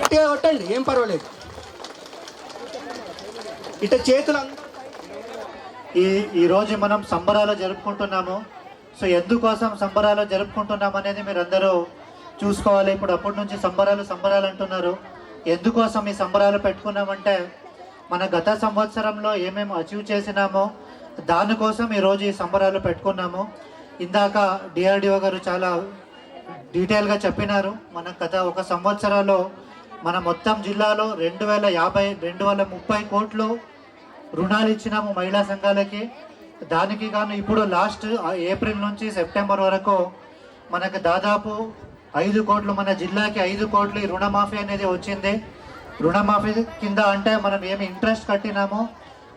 గట్టిగా కొట్టండి ఏం పర్వాలేదు. ఇట చేతులు ఈ ఈరోజు మనం సంబరాలు జరుపుకుంటున్నాము. సో ఎందుకోసం సంబరాలు జరుపుకుంటున్నాం అనేది మీరు అందరూ చూసుకోవాలి. ఇప్పుడు అప్పటి నుంచి సంబరాలు సంబరాలు అంటున్నారు. ఎందుకోసం ఈ సంబరాలు పెట్టుకున్నామంటే మన గత సంవత్సరంలో ఏమేమి అచీవ్ చేసినామో దానికోసం ఈరోజు ఈ సంబరాలు పెట్టుకున్నాము. ఇందాక డిఆర్డిఓ గారు చాలా డీటెయిల్గా చెప్పినారు. మన గత ఒక సంవత్సరాల్లో మన మొత్తం జిల్లాలో రెండు వేల యాభై రెండు వేల ముప్పై కోట్లు రుణాలు ఇచ్చినాము మహిళా సంఘాలకి. దానికి గాను ఇప్పుడు లాస్ట్ ఏప్రిల్ నుంచి సెప్టెంబర్ వరకు మనకు దాదాపు ఐదు కోట్లు మన జిల్లాకి ఐదు కోట్లు రుణమాఫీ అనేది వచ్చింది. రుణమాఫీ కింద అంటే మనం ఏమి ఇంట్రెస్ట్ కట్టినామో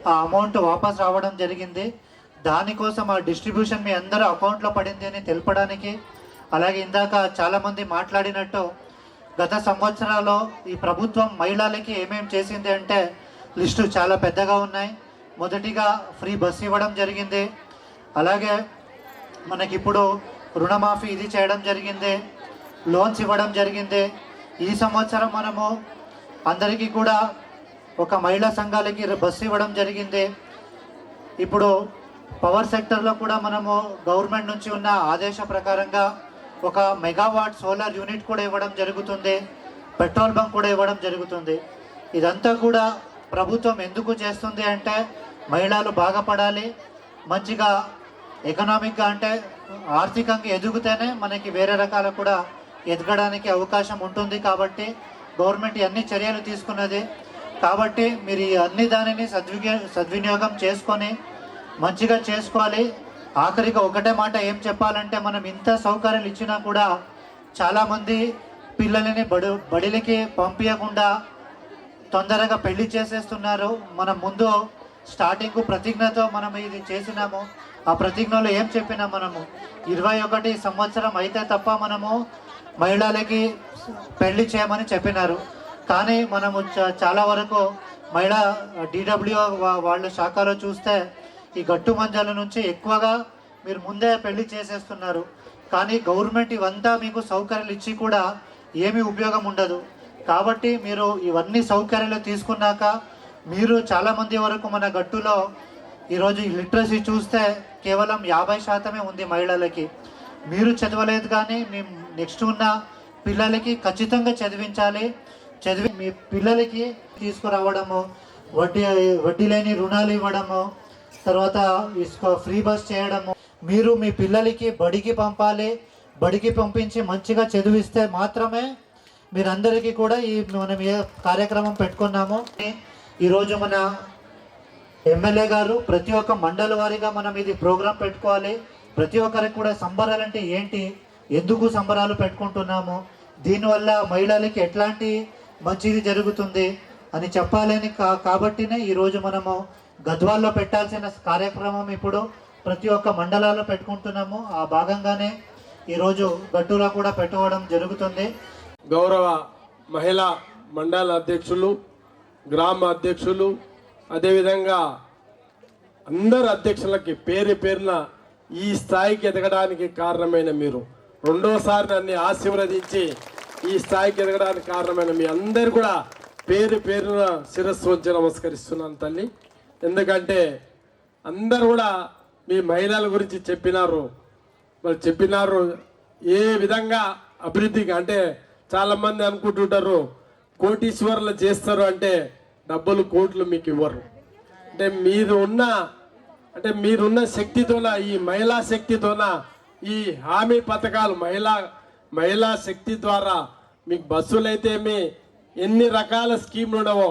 ఆ అమౌంట్ వాపస్ రావడం జరిగింది. దానికోసం ఆ డిస్ట్రిబ్యూషన్ మీ అందరూ అకౌంట్లో పడింది అని తెలపడానికి అలాగే ఇందాక చాలామంది మాట్లాడినట్టు గత సంవత్సరాల్లో ఈ ప్రభుత్వం మహిళలకి ఏమేమి చేసింది అంటే లిస్టు చాలా పెద్దగా ఉన్నాయి. మొదటిగా ఫ్రీ బస్ ఇవ్వడం జరిగింది. అలాగే మనకి ఇప్పుడు రుణమాఫీ ఇది చేయడం జరిగింది. లోన్స్ ఇవ్వడం జరిగింది. ఈ సంవత్సరం మనము అందరికీ కూడా ఒక మహిళా సంఘాలకి బస్సు ఇవ్వడం జరిగింది. ఇప్పుడు పవర్ సెక్టర్లో కూడా మనము గవర్నమెంట్ నుంచి ఉన్న ఆదేశ ప్రకారంగా ఒక మెగావాట్ సోలార్ యూనిట్ కూడా ఇవ్వడం జరుగుతుంది. పెట్రోల్ బంక్ కూడా ఇవ్వడం జరుగుతుంది. ఇదంతా కూడా ప్రభుత్వం ఎందుకు చేస్తుంది అంటే మహిళలు బాగుపడాలి మంచిగా ఎకనామిక్గా అంటే ఆర్థికంగా ఎదుగుతేనే మనకి వేరే రకాల కూడా ఎదగడానికి అవకాశం ఉంటుంది కాబట్టి గవర్నమెంట్ అన్ని చర్యలు తీసుకున్నది. కాబట్టి మీరు ఈ అన్ని దానిని సద్వినియో సద్వినియోగం చేసుకొని మంచిగా చేసుకోవాలి. ఆఖరికి ఒకటే మాట ఏం చెప్పాలంటే మనం ఇంత సౌకర్యాలు ఇచ్చినా కూడా చాలామంది పిల్లలని బడు బడిలకి పంపించకుండా తొందరగా పెళ్ళి చేసేస్తున్నారు. మనం ముందు స్టార్టింగ్ ప్రతిజ్ఞతో మనం ఇది చేసినాము. ఆ ప్రతిజ్ఞలో ఏం చెప్పినాం మనము? ఇరవై ఒకటి సంవత్సరం అయితే తప్ప మనము మహిళలకి పెళ్ళి చేయమని చెప్పినారు. కానీ మనము చాలా వరకు మహిళా డిడబ్ల్యూ వాళ్ళ శాఖలో చూస్తే ఈ గట్టు మంజాల నుంచి ఎక్కువగా మీరు ముందే పెళ్ళి చేసేస్తున్నారు. కానీ గవర్నమెంట్ ఇవంతా మీకు సౌకర్యాలు ఇచ్చి కూడా ఏమీ ఉపయోగం ఉండదు. కాబట్టి మీరు ఇవన్నీ సౌకర్యాలు తీసుకున్నాక మీరు చాలామంది వరకు మన గట్టులో ఈరోజు లిటరసీ చూస్తే కేవలం యాభై శాతమే ఉంది మహిళలకి. మీరు చదవలేదు కానీ మీ నెక్స్ట్ ఉన్న పిల్లలకి ఖచ్చితంగా చదివించాలి. చదివి మీ పిల్లలకి తీసుకురావడము వడ్డీ వడ్డీ లేని రుణాలు ఇవ్వడము తర్వాత ఫ్రీ బస్ చేయడము. మీరు మీ పిల్లలకి బడికి పంపాలి. బడికి పంపించి మంచిగా చదివిస్తే మాత్రమే మీరందరికీ కూడా ఈ మనం ఏ కార్యక్రమం పెట్టుకున్నాము. ఈరోజు మన ఎమ్మెల్యే గారు ప్రతి ఒక్క మండల వారీగా మనం ఇది ప్రోగ్రాం పెట్టుకోవాలి. ప్రతి ఒక్కరికి కూడా సంబరాలు అంటే ఏంటి? ఎందుకు సంబరాలు పెట్టుకుంటున్నాము? దీనివల్ల మహిళలకి ఎట్లాంటి మంచిది జరుగుతుంది అని చెప్పాలని కా కాబట్టినే ఈరోజు మనము గద్వాల్లో పెట్టాల్సిన కార్యక్రమం ఇప్పుడు ప్రతి ఒక్క మండలాల్లో పెట్టుకుంటున్నాము. ఆ భాగంగానే ఈరోజు గట్టులో కూడా పెట్టుకోవడం జరుగుతుంది. గౌరవ మహిళా మండల అధ్యక్షులు గ్రామ అధ్యక్షులు అదేవిధంగా అందరు అధ్యక్షులకి పేరు పేరున ఈ స్థాయికి ఎదగడానికి కారణమైన మీరు. రెండోసారి నన్ను ఆశీర్వదించి ఈ స్థాయికి ఎదగడానికి కారణమైన మీ అందరు కూడా పేరు పేరున శిరస్సు వచ్చి నమస్కరిస్తున్నాను తల్లి. ఎందుకంటే అందరు కూడా మీ మహిళల గురించి చెప్పినారు. మరి చెప్పినారు ఏ విధంగా అభివృద్ధికి అంటే చాలామంది అనుకుంటుంటారు కోటీశ్వరులు చేస్తారు అంటే డబ్బులు కోట్లు మీకు ఇవ్వరు. అంటే మీరు ఉన్న అంటే మీరున్న శక్తితోన ఈ మహిళా శక్తితోన ఈ హామీ పథకాలు మహిళా మహిళా శక్తి ద్వారా మీకు బస్సులు అయితే మీ ఎన్ని రకాల స్కీమ్లు ఉండవో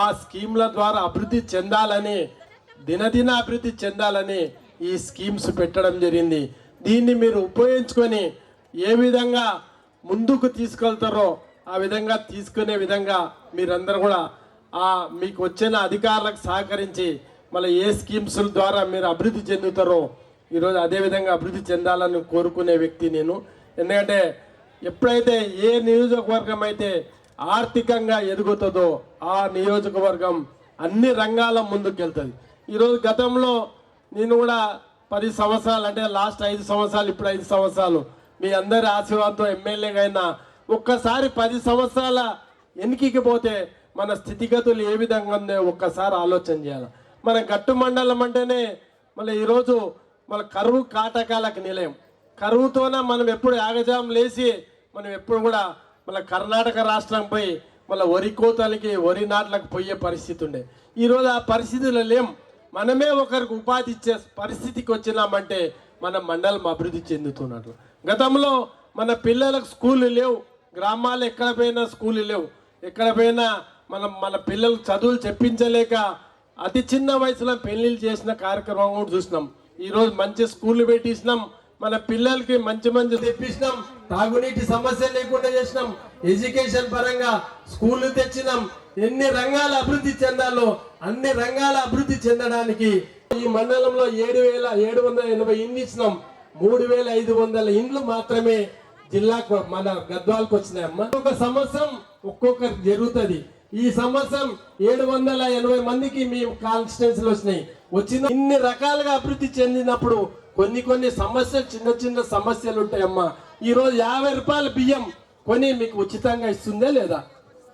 ఆ స్కీమ్ల ద్వారా అభివృద్ధి చెందాలని దినదిన అభివృద్ధి చెందాలని ఈ స్కీమ్స్ పెట్టడం జరిగింది. దీన్ని మీరు ఉపయోగించుకొని ఏ విధంగా ముందుకు తీసుకెళ్తారో ఆ విధంగా తీసుకునే విధంగా మీరందరూ కూడా మీకు వచ్చిన అధికారులకు సహకరించి మళ్ళీ ఏ స్కీమ్స్ ద్వారా మీరు అభివృద్ధి చెందుతారో ఈరోజు అదే విధంగా అభివృద్ధి చెందాలని కోరుకునే వ్యక్తి నేను. ఎందుకంటే ఎప్పుడైతే ఏ నియోజకవర్గం అయితే ఆర్థికంగా ఎదుగుతుందో ఆ నియోజకవర్గం అన్ని రంగాల ముందుకెళ్తుంది. ఈరోజు గతంలో నేను కూడా పది సంవత్సరాలు అంటే లాస్ట్ ఐదు సంవత్సరాలు ఇప్పుడు ఐదు సంవత్సరాలు మీ అందరి ఆశీర్వాదంతో ఎమ్మెల్యేగా అయినా ఒక్కసారి పది సంవత్సరాల ఎన్నికకి పోతే మన స్థితిగతులు ఏ విధంగా ఉందో ఒక్కసారి ఆలోచన చేయాలి. మన గట్టు మండలం అంటేనే మళ్ళీ ఈరోజు మన కరువు కాటకాలకు నిలయం. కరువుతోనే మనం ఎప్పుడు యాగజాం లేచి మనం ఎప్పుడు కూడా మన కర్ణాటక రాష్ట్రం పోయి మళ్ళీ వరి కోతలకి వరి నాట్లకు పోయే పరిస్థితి ఉండే. ఈరోజు ఆ పరిస్థితులు లేం. మనమే ఒకరికి ఉపాధి ఇచ్చే పరిస్థితికి వచ్చినామంటే మన మండలం అభివృద్ధి చెందుతున్నట్లు. గతంలో మన పిల్లలకు స్కూళ్ళు లేవు. గ్రామాలు ఎక్కడ పోయినా స్కూళ్ళు లేవు. ఎక్కడ పోయినా మనం మన పిల్లలు చదువులు చెప్పించలేక అతి చిన్న వయసులో పెళ్ళిళ్ళు చేసిన కార్యక్రమం కూడా చూసినాం. ఈరోజు మంచి స్కూళ్ళు పెట్టించినాం. మన పిల్లలకి మంచి మంచి తెప్పించినాం తాగునీటి సమస్య లేకుండా చేసినాం. ఎడ్యుకేషన్ పరంగా స్కూళ్ళు తెచ్చినాం. ఎన్ని రంగాల అభివృద్ధి చెందాలో అన్ని రంగాల అభివృద్ధి చెందడానికి ఈ మండలంలో ఏడు వేల ఏడు వందల ఎనభై ఇండ్లు ఇచ్చినాం. మూడు వేల ఐదు వందల ఇండ్లు మాత్రమే జిల్లాకు మన గద్వాలకు వచ్చినాయమ్మా. ఒక సంవత్సరం ఒక్కొక్కరికి జరుగుతుంది. ఈ సంవత్సరం ఏడు వందల ఎనభై మందికి మీ కాన్స్టిట్యున్సీలు వచ్చినాయి. వచ్చిన ఇన్ని రకాలుగా అభివృద్ధి చెందినప్పుడు కొన్ని కొన్ని సమస్యలు చిన్న చిన్న సమస్యలు ఉంటాయమ్మా. ఈ రోజు యాభై రూపాయల బియ్యం కొని మీకు ఉచితంగా ఇస్తుందే లేదా?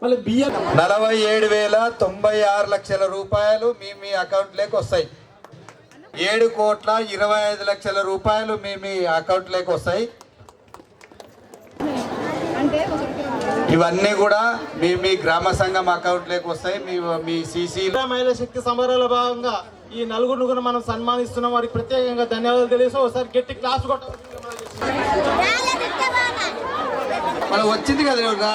మళ్ళీ బియ్యం నలభై ఏడు వేల తొంభై ఆరు లక్షల రూపాయలు మీ మీ అకౌంట్లోకి వస్తాయి. ఏడు కోట్ల ఇరవై ఐదు లక్షల రూపాయలు మీ మీ అకౌంట్లోకి వస్తాయి. ఇవన్నీ కూడా మీ మీ గ్రామ సంఘం అకౌంట్లోకి వస్తాయి. మీ మీ సీసీ మహిళా శక్తి సమరాల భాగంగా ఈ నలుగురు కూడా మనం సన్మానిస్తున్నాం. వారికి ప్రత్యేకంగా ధన్యవాదాలు తెలియదు ఒకసారి గట్టి క్లాస్ కొట్ట మనం వచ్చింది కదా